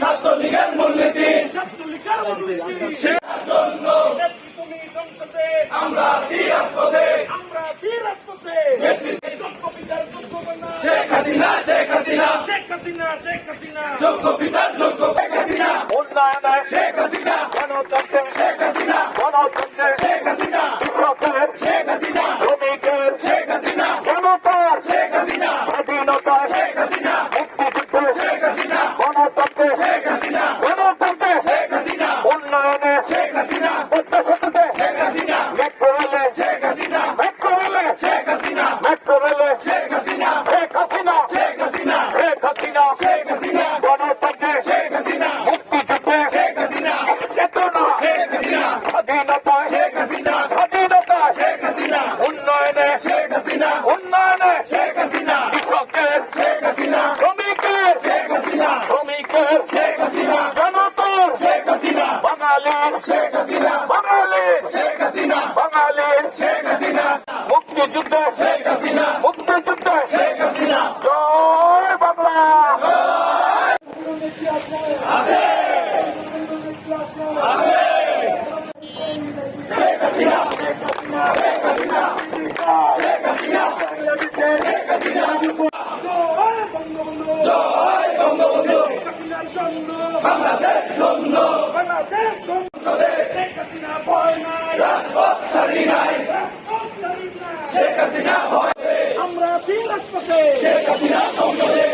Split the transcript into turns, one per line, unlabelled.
ছাত্রলীগের মূলনীতি। সেটার জন্য আমরা
আছি রাজপথে।
শেখ হাসিনা শেখ হাসিনা। শেখ হাসিনা শেখ হাসিনা
যোগ্য পিতার যোগ্য
শেখ হাসিনা।
শেখ হাসিনা।
শেখ হাসিনা।
শেখ হাসিনা।
শেখ হাসিনা।
শেখ হাসিনা।
শেখ হাসিনা
শেখ হাসিনা
শেখ হাসিনা
গণতন্ত্রে
শেখ হাসিনা
উন্নয়নে
শেখ হাসিনা
পদ্মা সেতুতে
শেখ হাসিনা
মেট্রো রেলে
শেখ হাসিনা
মেট্রো রেলে
শেখ হাসিনা
মেট্রো রেলে
শেখ হাসিনা
শেখ হাসিনা
শেখ হাসিনা
শেখ হাসিনা
শেখ হাসিনা
গণতন্ত্রে
শেখ হাসিনা
মুক্তিযুদ্ধে
শেখ হাসিনা
চেতনা
শেখ হাসিনা
স্বাধীনতা
শেখ হাসিনা
স্বাধীনতা
শেখ হাসিনা
উন্নয়নে
শেখ হাসিনা
উন্নয়নে
শেখ হাসিনা
কৃষকের
শেখ হাসিনা
শ্রমিকের
শেখ হাসিনা
শ্রমিকের
শেখ হাসিনা
জনতার
শেখ হাসিনা
বাঙালির
শেখ হাসিনা
বাঙালির
শেখ হাসিনা
বাঙালির
শেখ হাসিনা
মুক্তিযুদ্ধে
শেখ হাসিনা
মুক্তিযুদ্ধে
শেখ হাসিনা
জয় বাংলা
বাংলাদেশ
আমরা আছি রাজপথে
শেখ হাসিনা সংসদে